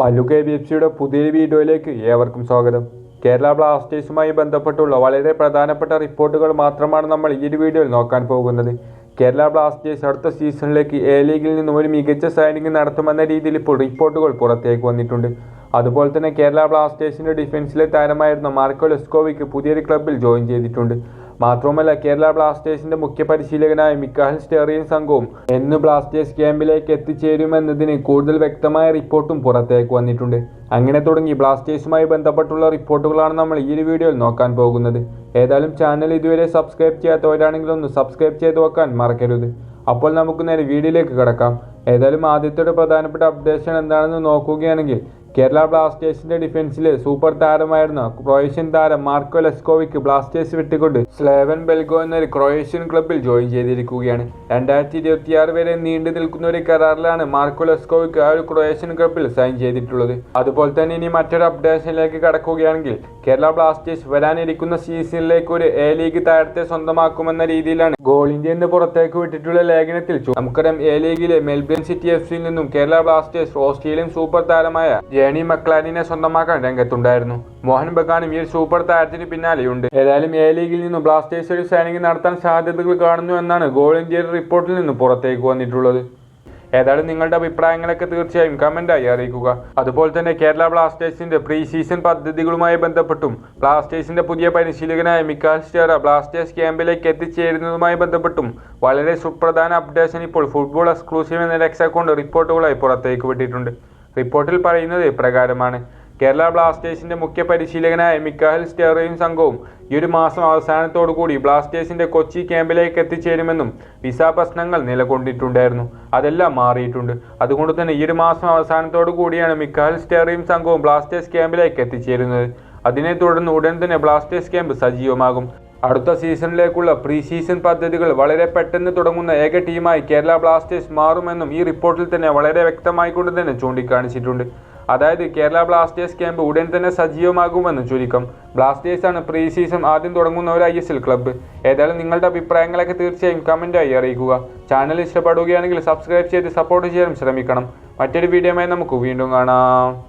Mallu K B F സിയുടെ പുതിയൊരു വീഡിയോയിലേക്ക് ഏവർക്കും സ്വാഗതം. കേരള ബ്ലാസ്റ്റേഴ്സുമായി ബന്ധപ്പെട്ടുള്ള വളരെ പ്രധാനപ്പെട്ട റിപ്പോർട്ടുകൾ മാത്രമാണ് നമ്മൾ ഈ ഒരു വീഡിയോയിൽ നോക്കാൻ പോകുന്നത്. കേരള ബ്ലാസ്റ്റേഴ്സ് അടുത്ത സീസണിലേക്ക് എ ലീഗിൽ നിന്നും ഒരു മികച്ച സൈനിങ് നടത്തുമെന്ന രീതിയിൽ ഇപ്പോൾ റിപ്പോർട്ടുകൾ പുറത്തേക്ക് വന്നിട്ടുണ്ട്. അതുപോലെ തന്നെ കേരള ബ്ലാസ്റ്റേഴ്സിന്റെ ഡിഫൻസിലെ താരമായിരുന്ന മാർക്കോ ലെസ്കോവിക്ക് പുതിയൊരു ക്ലബിൽ ജോയിൻ ചെയ്തിട്ടുണ്ട്. മാത്രവുമല്ല കേരള ബ്ലാസ്റ്റേഴ്സിന്റെ മുഖ്യ പരിശീലകനായ മിക്കാഹൽ സ്റ്റെറിയൻ സംഘവും എന്ന് ബ്ലാസ്റ്റേഴ്സ് ക്യാമ്പിലേക്ക് എത്തിച്ചേരുമെന്നതിന് കൂടുതൽ വ്യക്തമായ റിപ്പോർട്ടും പുറത്തേക്ക് വന്നിട്ടുണ്ട്. അങ്ങനെ തുടങ്ങി ബ്ലാസ്റ്റേഴ്സുമായി ബന്ധപ്പെട്ടുള്ള റിപ്പോർട്ടുകളാണ് നമ്മൾ ഈ ഒരു വീഡിയോയിൽ നോക്കാൻ പോകുന്നത്. ഏതായാലും ചാനൽ ഇതുവരെ സബ്സ്ക്രൈബ് ചെയ്യാത്തവരാണെങ്കിൽ ഒന്ന് സബ്സ്ക്രൈബ് ചെയ്ത് വെക്കാൻ മറക്കരുത്. അപ്പോൾ നമുക്ക് നേരെ വീഡിയോയിലേക്ക് കിടക്കാം. ഏതായാലും ആദ്യത്തെ പ്രധാനപ്പെട്ട അപ്ഡേഷൻ എന്താണെന്ന് നോക്കുകയാണെങ്കിൽ കേരള ബ്ലാസ്റ്റേഴ്സിന്റെ ഡിഫൻസിലെ സൂപ്പർ താരമായിരുന്ന ക്രൊയേഷ്യൻ താരം മാർക്കോ ലെസ്കോവിക്ക് ബ്ലാസ്റ്റേഴ്സ് വിട്ടുകൊണ്ട് സ്ലേവൻ ബെൽഗോ എന്നൊരു ക്രൊയേഷ്യൻ ക്ലബിൽ ജോയിൻ ചെയ്തിരിക്കുകയാണ്. രണ്ടായിരത്തി ഇരുപത്തിയാറ് വരെ നീണ്ടു നിൽക്കുന്ന ഒരു കരാറിലാണ് മാർക്കോ ലെസ്കോവിക്ക് ആ ഒരു ക്രൊയേഷ്യൻ ക്ലബിൽ സൈൻ ചെയ്തിട്ടുള്ളത്. അതുപോലെ തന്നെ ഇനി മറ്റൊരു അപ്ഡേഷനിലേക്ക് കടക്കുകയാണെങ്കിൽ കേരള ബ്ലാസ്റ്റേഴ്സ് വരാനിരിക്കുന്ന സീസണിലേക്ക് ഒരു എ ലീഗ് താരത്തെ സ്വന്തമാക്കുമെന്ന രീതിയിലാണ് ഗോൾ ഇന്ത്യ എന്ന് പുറത്തേക്ക് വിട്ടിട്ടുള്ള ലേഖനത്തിൽ നമുക്കറിയാം എ ലീഗിലെ മെൽബൺ സിറ്റി എഫ് സിയിൽ നിന്നും കേരള ബ്ലാസ്റ്റേഴ്സ് ഓസ്ട്രേലിയൻ സൂപ്പർ താരമായ ജേണി മക്ലാനിനെ സ്വന്തമാക്കാൻ രംഗത്തുണ്ടായിരുന്നു. മോഹൻ ബഗാനും ഈ സൂപ്പർ താരത്തിന് പിന്നാലെയുണ്ട്. ഏതായാലും എ ലീഗിൽ നിന്നും ബ്ലാസ്റ്റേഴ്സ് ഒരു സൈനിങ് നടത്താൻ സാധ്യതകൾ കാണുന്നു എന്നാണ് ഗോൾ ഇന്ത്യയുടെ റിപ്പോർട്ടിൽ നിന്ന് പുറത്തേക്ക് വന്നിട്ടുള്ളത്. ഏതായാലും നിങ്ങളുടെ അഭിപ്രായങ്ങളൊക്കെ തീർച്ചയായും കമന്റായി അറിയിക്കുക. അതുപോലെ തന്നെ കേരള ബ്ലാസ്റ്റേഴ്സിന്റെ പ്രീ സീസൺ പദ്ധതികളുമായി ബന്ധപ്പെട്ടും ബ്ലാസ്റ്റേഴ്സിന്റെ പുതിയ പരിശീലകനായ മിക്കാൽ സ്റ്റേറ ബ്ലാസ്റ്റേഴ്സ് ക്യാമ്പിലേക്ക് എത്തിച്ചേരുന്നതുമായി ബന്ധപ്പെട്ടും വളരെ സുപ്രധാന അപ്ഡേഷൻ ഇപ്പോൾ ഫുട്ബോൾ എക്സ്ക്ലൂസീവ് എന്ന ലെക്സ് അക്കൗണ്ട് റിപ്പോർട്ടുകളായി പുറത്തേക്ക് വിട്ടിട്ടുണ്ട്. റിപ്പോർട്ടിൽ പറയുന്നത് ഇപ്രകാരമാണ്. കേരള ബ്ലാസ്റ്റേഴ്സിന്റെ മുഖ്യ പരിശീലകനായ മിക്കാഹൽ സ്റ്റെറയും സംഘവും ഈ ഒരു മാസം അവസാനത്തോടു കൂടി ബ്ലാസ്റ്റേഴ്സിന്റെ കൊച്ചി ക്യാമ്പിലേക്ക് എത്തിച്ചേരുമെന്നും വിസ പ്രശ്നങ്ങൾ നിലകൊണ്ടിട്ടുണ്ടായിരുന്നു. അതെല്ലാം മാറിയിട്ടുണ്ട്. അതുകൊണ്ട് തന്നെ ഈ ഒരു മാസം അവസാനത്തോടു കൂടിയാണ് മിക്കാഹൽ സ്റ്റെറയും സംഘവും ബ്ലാസ്റ്റേഴ്സ് ക്യാമ്പിലേക്ക് എത്തിച്ചേരുന്നത്. അതിനെ തുടർന്ന് ഉടൻ തന്നെ ബ്ലാസ്റ്റേഴ്സ് ക്യാമ്പ് സജീവമാകും. അടുത്ത സീസണിലേക്കുള്ള പ്രീ സീസൺ പദ്ധതികൾ വളരെ പെട്ടെന്ന് തുടങ്ങുന്ന ഏക ടീമായി കേരള ബ്ലാസ്റ്റേഴ്സ് മാറുമെന്നും ഈ റിപ്പോർട്ടിൽ തന്നെ വളരെ വ്യക്തമായിക്കൊണ്ട് തന്നെ ചൂണ്ടിക്കാണിച്ചിട്ടുണ്ട്. അതായത് കേരള ബ്ലാസ്റ്റേഴ്സ് ക്യാമ്പ് ഉടൻ തന്നെ സജീവമാകുമെന്ന് ചുരുക്കം. ബ്ലാസ്റ്റേഴ്സ് ആണ് പ്രീ സീസൺ ആദ്യം തുടങ്ങുന്ന ഒരു ഐ എസ് എൽ ക്ലബ്ബ്. ഏതായാലും നിങ്ങളുടെ അഭിപ്രായങ്ങളൊക്കെ തീർച്ചയായും കമന്റായി അറിയിക്കുക. ചാനൽ ഇഷ്ടപ്പെടുകയാണെങ്കിൽ സബ്സ്ക്രൈബ് ചെയ്ത് സപ്പോർട്ട് ചെയ്യാനും ശ്രമിക്കണം. മറ്റൊരു വീഡിയോയുമായി നമുക്ക് വീണ്ടും കാണാം.